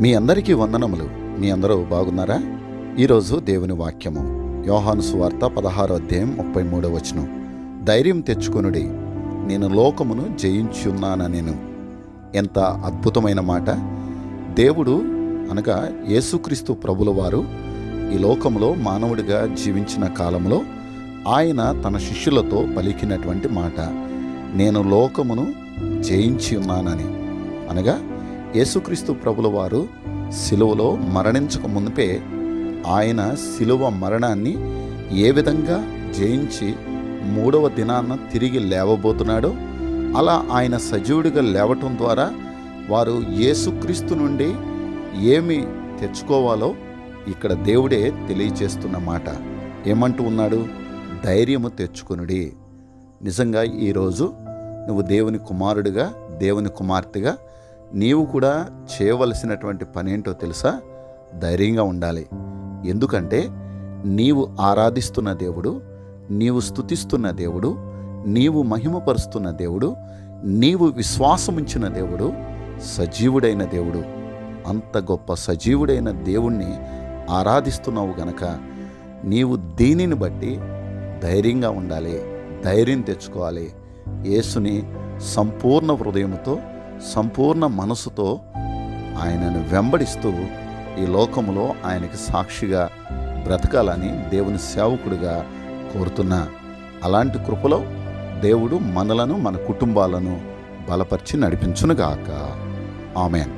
మీ అందరికీ వందనములు. మీ అందరూ బాగున్నారా? ఈరోజు దేవుని వాక్యము. యోహాను సువార్త పదహారో అధ్యాయం ముప్పై మూడో వచనం. ధైర్యం తెచ్చుకొనుడి. నేను లోకమును జయించున్నానెను ఎంత అద్భుతమైన మాట. దేవుడు అనగా యేసుక్రీస్తు ప్రభుల వారు ఈ లోకములో మానవుడిగా జీవించిన కాలంలో ఆయన తన శిష్యులతో పలికినటువంటి మాట. నేను లోకమును జయించి ఉన్నానని. అనగా యేసుక్రీస్తు ప్రభుల వారు సిలువలో మరణించక మునిపే ఆయన సిలువ మరణాన్ని ఏ విధంగా జయించి మూడవ దినాన్న తిరిగి లేవబోతున్నాడో అలా ఆయన సజీవుడిగా లేవటం ద్వారా వారు యేసుక్రీస్తు నుండి ఏమి తెచ్చుకోవాలో ఇక్కడ దేవుడే తెలియచేస్తున్న మాట. ఏమంటూ ఉన్నాడు? ధైర్యము తెచ్చుకొనుడి. నిజంగా ఈరోజు నువ్వు దేవుని కుమారుడిగా దేవుని కుమార్తెగా నీవు కూడా చేయవలసినటువంటి పనేంటో తెలుసా? ధైర్యంగా ఉండాలి. ఎందుకంటే నీవు ఆరాధిస్తున్న దేవుడు నీవు స్తుతిస్తున్న దేవుడు నీవు మహిమపరుస్తున్న దేవుడు నీవు విశ్వాసముంచిన దేవుడు సజీవుడైన దేవుడు. అంత గొప్ప సజీవుడైన దేవుణ్ణి ఆరాధిస్తున్నావు గనక నీవు దీనిని బట్టి ధైర్యంగా ఉండాలి ధైర్యం తెచ్చుకోవాలి. యేసుని సంపూర్ణ హృదయంతో సంపూర్ణ మనసుతో ఆయనను వెంబడిస్తూ ఈ లోకములో ఆయనకి సాక్షిగా బ్రతకాలని దేవుని సేవకుడిగా కోరుతున్నా. అలాంటి కృపలో దేవుడు మనలను మన కుటుంబాలను బలపరిచి నడిపించునుగాక. ఆమెన్.